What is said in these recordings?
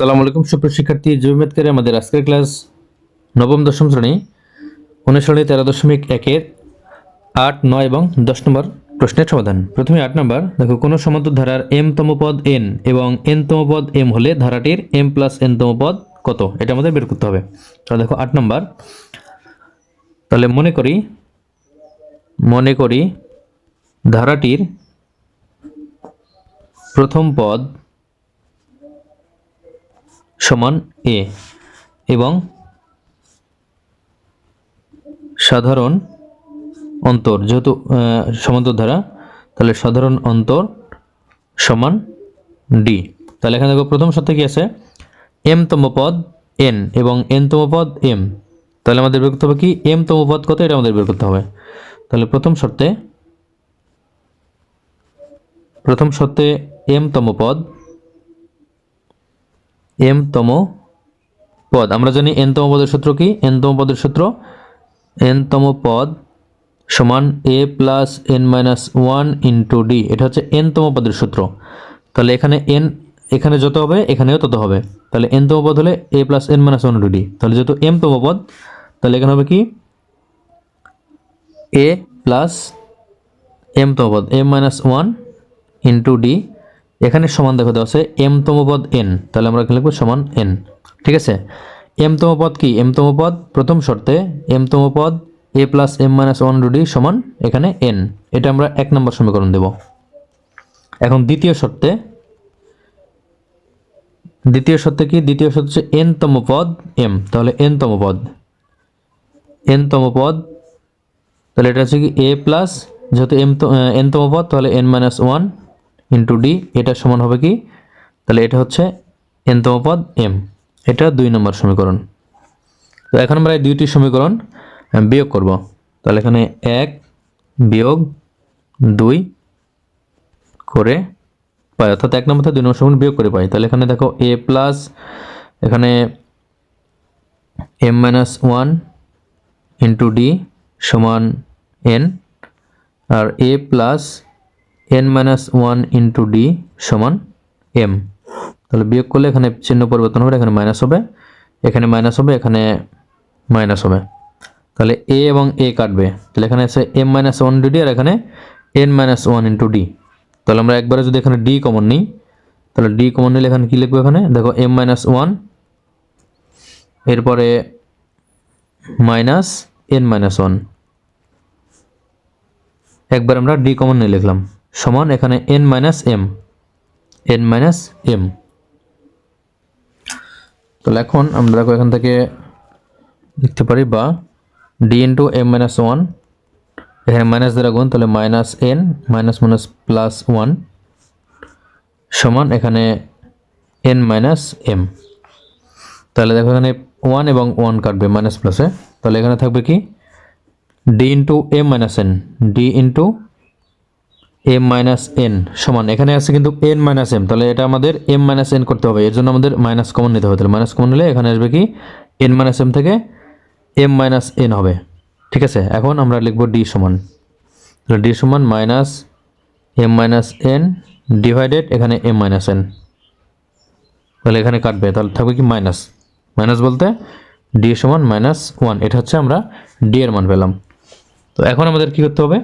সালাম আলাইকুম, সুপ্রিয় শিক্ষার্থী জৈমেতকারে আমাদের আজকের ক্লাস নবম, দশম শ্রেণি অনুসরণী তেরো দশমিক একের আট, নয় এবং দশ নম্বর প্রশ্নের সমাধান। প্রথমে আট নম্বর, দেখো, কোনো সমান্তর ধারার এম তম পদ এন এবং এন তম পদ এম হলে ধারাটির এম প্লাস এন তম পদ কত? এটা আমাদের বের করতে হবে। তাহলে দেখো, আট নম্বর, তাহলে মনে করি মনে করি ধারাটির প্রথম পদ সমান এ এবং সাধারণ অন্তর, যেহেতু সমান্তর ধারা, তাহলে সাধারণ অন্তর সমান ডি। তাহলে এখানে দেখো প্রথম শর্তে কি আছে? এম তম পদ এন এবং এন তম পদ এম। তাহলে আমাদের বের করতে হবে কি? এম তম পদ কত? এটা আমাদের বের করতে হবে। তাহলে প্রথম শর্তে প্রথম শর্তে এম তম পদ এম তম পদ। আমরা জানি এন তম পদের সূত্র কি? এন তম পদের সূত্র এন তম পদ সমান A plus N minus one into D. এটা হচ্ছে এন তম পদের সূত্র। তাহলে এখানে এন, এখানে যত হবে, এখানেও তত হবে। তাহলে এন তম পদ হলে A plus N minus one into D. তাহলে যেহেতু এম তম পদ, তাহলে এখানে হবে কি? এ প্লাস এম তম পদ, M minus one into D. এখানে সমান দেখো, দেওয়া আছে এম তম পদ এন তাহলে আমরা লিখব? সমান এন ঠিক আছে? এম তম পদ কি? এম তম পদ প্রথম শর্তে এম তম পদ A plus M minus one Rudi সমান এখানে এন এটা আমরা এক নম্বর সমীকরণ দেব। এখন দ্বিতীয় শর্তে দ্বিতীয় শর্তে কি? দ্বিতীয় শর্ত হচ্ছে এন তম পদ এম তাহলে এন তম পদ এন তম পদ তাহলে এটা হচ্ছে কি? এ প্লাস যেহেতু এম তো এন তম পদ তাহলে N minus one into D এটা সমান হবে কি? তাহলে এটা হচ্ছে এন তম পদ এম এটা দুই নম্বর সমীকরণ। তো এখন আমরা এই দুইটি সমীকরণ বিয়োগ করব। তাহলে এখানে এক বিয়োগ দুই করে পাই, অর্থাৎ এক নম্বর থেকে দুই নম্বর সমীকরণ বিয়োগ করে পাই। তাহলে এখানে দেখো এ প্লাস এখানে M minus one into D সমান N R A plus N minus one into D সমান এম তাহলে বিয়োগ করলে এখানে চিহ্ন পরিবর্তন হবে, এখানে মাইনাস হবে। এখানে মাইনাস হবে, এখানে মাইনাস হবে। তাহলে এ এবং এ কাটবে। তাহলে এখানে আছে এম মাইনাস ওয়ান ডি আর এখানে N minus one into D তাহলে আমরা একবারে যদি এখানে ডি কমন নিই, তাহলে ডি কমন নিলে এখানে কী লিখব এখানে? দেখো এম মাইনাস ওয়ান এরপরে মাইনাস এন মাইনাস ওয়ান একবার আমরা ডি কমন নিয়ে লিখলাম। সমান এখানে N minus M N minus M তাহলে এখন আমরা দেখো এখান থেকে লিখতে পারি বা D into M minus one এখানে মাইনাস দ্বারা গুণ, তাহলে minus N minus minus plus one সমান এখানে এন মাইনাস এম তাহলে দেখো এখানে ওয়ান এবং ওয়ান কাটবে মাইনাস প্লাসে তাহলে এখানে থাকবে কি? D into M minus N D into M minus N সমান। এখানে আছে কিন্তু এন মাইনাস এম। তাহলে এটা আমাদের এম মাইনাস এন করতে হবে। এর জন্য আমাদের মাইনাস কমন নিতে হবে। তাহলে মাইনাস কমন নিলে এখানে আসবে কি? এন মাইনাস এম থেকে এম মাইনাস এন হবে। ঠিক আছে? এখন আমরা লিখব ডি সমান। তাহলে ডি সমান minus M minus N divided এখানে এম মাইনাস এন। তাহলে এখানে কাটবে। তাহলে থাকবে কি মাইনাস? মাইনাস বলতে ডি সমান মাইনাস ওয়ান। এটা হচ্ছে আমরা ডি এর মান পেলাম। তো এখন আমাদের কি করতে হবে?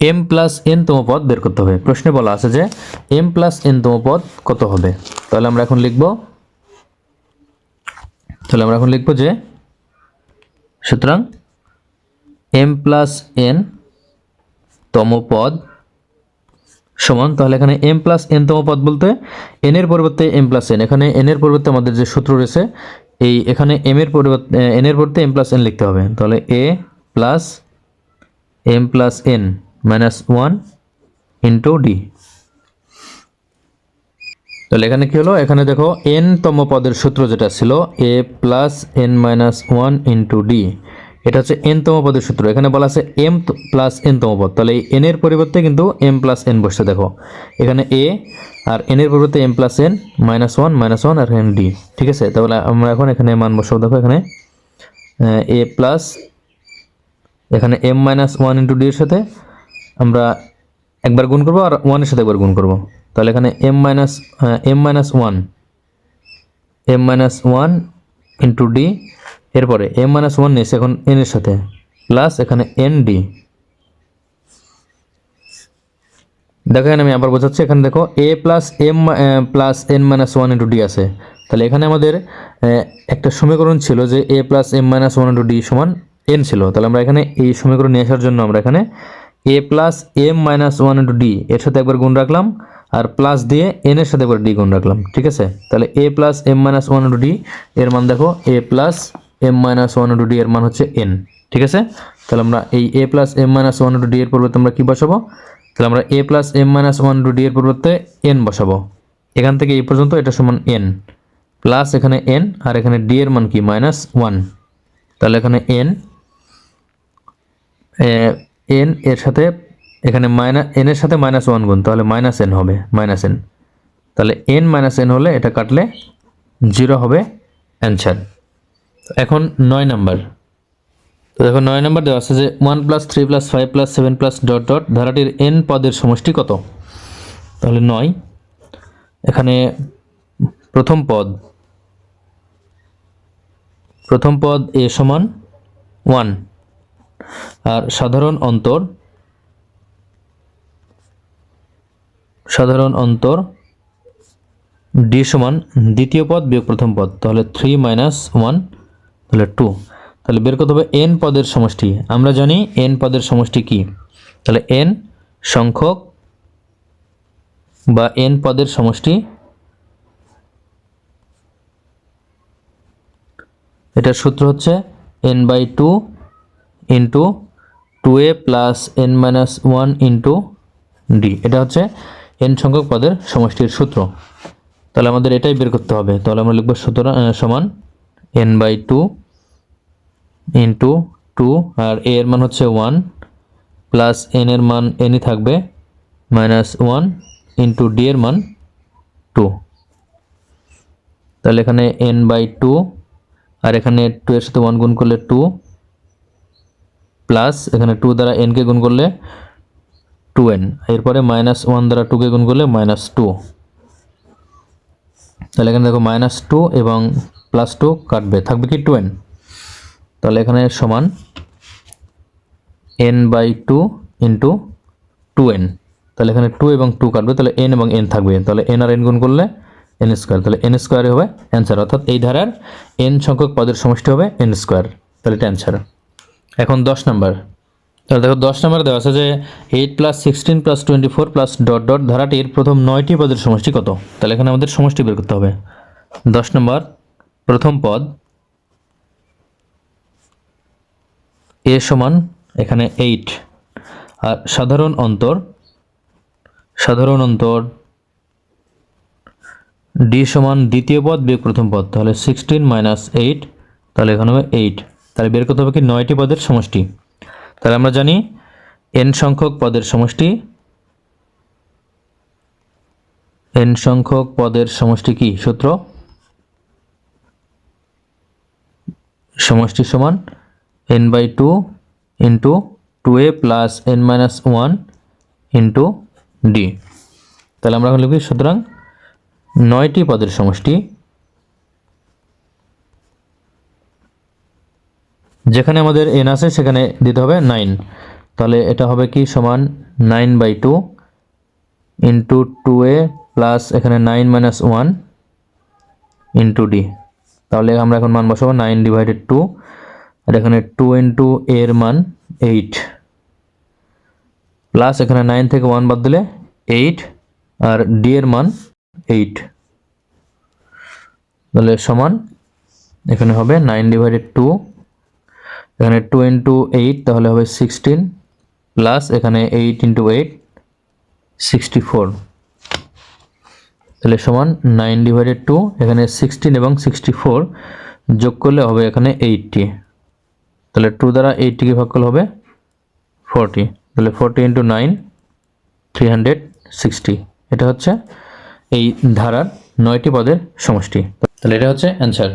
এম প্লাস এন তম পদ বের করতে হবে। প্রশ্নে বলা আছে যে এম প্লাস এন তম পদ কত হবে? তাহলে আমরা এখন লিখব, তাহলে আমরা এখন লিখব যে সুতরাং এম প্লাস এন তম পদ সমান, তাহলে এখানে এম প্লাস এন তম পদ বলতে এন এর পরিবর্তে এম প্লাস এন এখানে এন এর পরিবর্তে আমাদের যে সূত্র রয়েছে, এই এখানে এম এর পরিবর্তে এন এর পরিবর্তে এম প্লাস এন লিখতে হবে। তাহলে A plus M plus N minus one into D তাহলে এখানে কি হলো? এখানে দেখো এন তম পদের সূত্র যেটা ছিল A plus N minus one into D এটা হচ্ছে এন তম পদের সূত্র। এখানে বলা আছে এম প্লাস এন তম পদ। তাহলে এই এন এর পরিবর্তে কিন্তু এম প্লাস এন বসছে, দেখো। এখানে এ আর এন এর পরিবর্তে M plus N minus one minus one আর এখানে ডি ঠিক আছে? তাহলে আমরা এখন এখানে মান বসাবো। দেখো এখানে, এ প্লাস এখানে M minus one into D এর সাথে আমরা একবার গুণ করব আর ওয়ানের সাথে একবার গুণ করব। তাহলে এখানে M minus M minus one M minus one into D এরপরে এম মাইনাস ওয়ান এসে এখন এন এর সাথে প্লাস এখানে এন ডি দেখো এখানে আমি আবার বোঝাচ্ছি, এখানে দেখো A plus M plus N minus one into D আছে। তাহলে এখানে আমাদের একটা সমীকরণ ছিল যে A plus M minus one into D সমান এন ছিল। তাহলে আমরা এখানে এই সমীকরণ নিয়ে আসার জন্য আমরা এখানে A plus M minus one into D এর সাথে একবার গুণ রাখলাম, আর প্লাস দিয়ে এন এর সাথে একবার ডি গুণ রাখলাম, ঠিক আছে? তাহলে A plus M minus one into D এর মান দেখো A plus M minus one into D এর মান হচ্ছে এন ঠিক আছে? তাহলে আমরা এই A plus M minus one into D এর পরিবর্তে আমরা কী বসাবো? তাহলে আমরা A plus M minus one into D এর পরিবর্তে এন বসাবো। এখান থেকে এই পর্যন্ত এটা সমান এন প্লাস এখানে এন আর এখানে ডি এর মান কি? মাইনাস ওয়ান তাহলে এখানে এন এন এর সাথে এখানে মাইনাস এন এর সাথে মাইনাস ওয়ান গুণ, তাহলে মাইনাস এন হবে মাইনাস এন তাহলে এন মাইনাস এন হলে এটা কাটলে জিরো হবে অ্যান্সার এখন নয় নাম্বার তো দেখো নয় নাম্বার দেওয়া আছে যে one plus three plus five plus seven plus dot dot ধারাটির N পদের সমষ্টি কত? তাহলে নয়। এখানে প্রথম পদ প্রথম পদ এ সমান ওয়ান আর সাধারণ অন্তর সাধারণ অন্তর ডি সমান দ্বিতীয় পদ, বিয়োগ প্রথম পদ, তাহলে থ্রি মাইনাস ওয়ান তাহলে টু তাহলে বের করতে হবে এন পদের সমষ্টি। আমরা জানি এন পদের সমষ্টি কি? তাহলে এন সংখ্যক বা এন পদের সমষ্টি, এটার সূত্র হচ্ছে N by two into two A plus N minus one into D এটা হচ্ছে এন সংখ্যক পদের সমষ্টির সূত্র। তাহলে আমাদের এটাই বের করতে হবে। তাহলে আমরা লিখব সুতরাং সমান N by two into two আর এ এর মান হচ্ছে ওয়ান প্লাস এন এর মান এনই থাকবে মাইনাস ওয়ান ইন্টু ডি এর মান টু তাহলে এখানে এন বাই টু আর এখানে টু এর সাথে ওয়ান গুণ করলে টু প্লাস এখানে টু দ্বারা এনকে গুণ করলে টু এন এরপরে মাইনাস ওয়ান দ্বারা টুকে গুণ করলে মাইনাস টু তাহলে এখানে দেখো মাইনাস টু এবং প্লাস টু কাটবে, থাকবে কি টু এন তাহলে এখানে সমান N by two into two N তাহলে এখানে টু এবং টু কাটবে, তাহলে এন এবং এন থাকবে। তাহলে এন আর এন গুণ করলে এন স্কোয়ার তাহলে এন স্কোয়ারই হবে অ্যান্সার অর্থাৎ এই ধারার এন সংখ্যক পদের সমষ্টি হবে এন স্কোয়ার তাহলে এটা অ্যান্সার এখন দশ নাম্বার। তাহলে দেখো দশ নাম্বার দেওয়া আছে যে eight plus sixteen plus twenty four plus dot dot ধারাটির প্রথম নয়টি পদের সমষ্টি কত? তাহলে এখানে আমাদের সমষ্টি বের করতে হবে। দশ নম্বর, প্রথম পদ এ সমান এখানে এইট আর সাধারণ অন্তর সাধারণ অন্তর ডি সমান দ্বিতীয় পদ বিয়োগ প্রথম পদ। তাহলে সিক্সটিন মাইনাস এইট তাহলে এখানে হবে এইট তাহলে বের করতে হবে কি নয়টি পদের সমষ্টি। তাহলে আমরা জানি এন সংখ্যক পদের সমষ্টি। এন সংখ্যক পদের সমষ্টি কি? সূত্র? সমষ্টি সমান N by two into two A plus N minus one into D তাহলে আমরা লিখি সুতরাং নয়টি পদের সমষ্টি। যেখানে আমাদের এন আছে, সেখানে দিতে হবে নাইন তাহলে এটা হবে কি সমান nine by two into two A plus এখানে nine minus one into D তাহলে আমরা এখন মান বসাবো নাইন ডিভাইডেড টু আর এখানে টু ইন্টু এর মান এইট প্লাস এখানে নাইন থেকে ওয়ান বাদ দিলে এইট আর ডি এর মান এইট তাহলে সমান এখানে হবে নাইন ডিভাইডেড টু এখানে টু ইন্টু এইট তাহলে হবে সিক্সটিন প্লাস এখানে eight into eight sixty four তাহলে সমান নাইন ডিভাইডেড টু এখানে সিক্সটিন এবং সিক্সটি ফোর যোগ করলে হবে এখানে এইটটি তাহলে টু দ্বারা এইটটিকে ভাগ করলে হবে ফোরটি তাহলে forty into nine three hundred sixty এটা হচ্ছে এই ধারার নয়টি পদের সমষ্টি। তাহলে এটা হচ্ছে অ্যান্সার